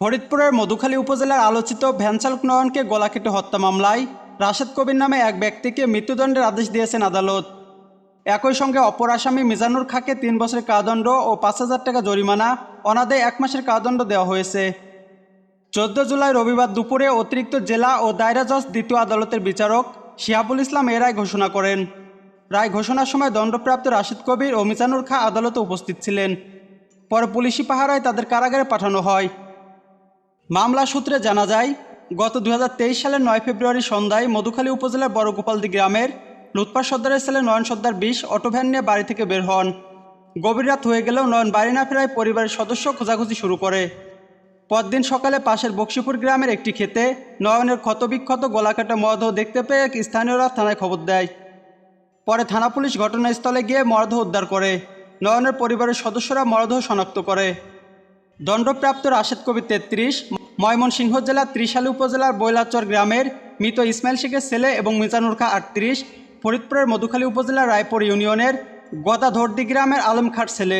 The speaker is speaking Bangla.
ফরিদপুরের মধুখালী উপজেলার আলোচিত ভ্যানচালক নয়নকে গলা কেটে হত্যা মামলায় রাশেদ কবির নামে এক ব্যক্তিকে মৃত্যুদণ্ডের আদেশ দিয়েছেন আদালত। একই সঙ্গে অপর আসামি মিজানুর খাকে তিন বছরের কারাদণ্ড ও পাঁচ হাজার টাকা জরিমানা অনাদে এক মাসের কারাদণ্ড দেওয়া হয়েছে। চোদ্দ জুলাই রবিবার দুপুরে অতিরিক্ত জেলা ও দায়রা জজ দ্বিতীয় আদালতের বিচারক শিহাবুল ইসলাম এ রায় ঘোষণা করেন। রায় ঘোষণার সময় দণ্ডপ্রাপ্ত রাশিদ কবির ও মিজানুর খা আদালতে উপস্থিত ছিলেন। পরে পুলিশি পাহারায় তাদের কারাগারে পাঠানো হয়। মামলা সূত্রে জানা যায়, গত দুহাজার তেইশ সালের নয় ফেব্রুয়ারি সন্ধ্যায় মধুখালী উপজেলার বড়গোপালদি গ্রামের লুৎপার সর্দারের ছেলে নয়ন সর্দার বিশ অটোভ্যান নিয়ে বাড়ি থেকে বের হন। গভীর রাত হয়ে গেলেও নয়ন বাড়ি না ফেরায় পরিবারের সদস্য খোঁজাখুঁজি শুরু করে। পরদিন সকালে পাশের বক্সিপুর গ্রামের একটি ক্ষেতে নয়নের ক্ষতবিক্ষত গলাকাটা মরদেহ দেখতে পেয়ে এক স্থানীয়রা থানায় খবর দেয়। পরে থানা পুলিশ ঘটনাস্থলে গিয়ে মরদেহ উদ্ধার করে। নয়নের পরিবারের সদস্যরা মরদেহ শনাক্ত করে। দণ্ডপ্রাপ্ত রাশেদ কবির তেত্রিশ, ময়মনসিংহ জেলার ত্রিশালী উপজেলার বৈলাচর গ্রামের মৃত ইসমাইল শেখের ছেলে এবং মিজানুর খা আটত্রিশ, ফরিদপুরের মধুখালী উপজেলার রায়পুর ইউনিয়নের গদাধর্দি গ্রামের আলম খার ছেলে।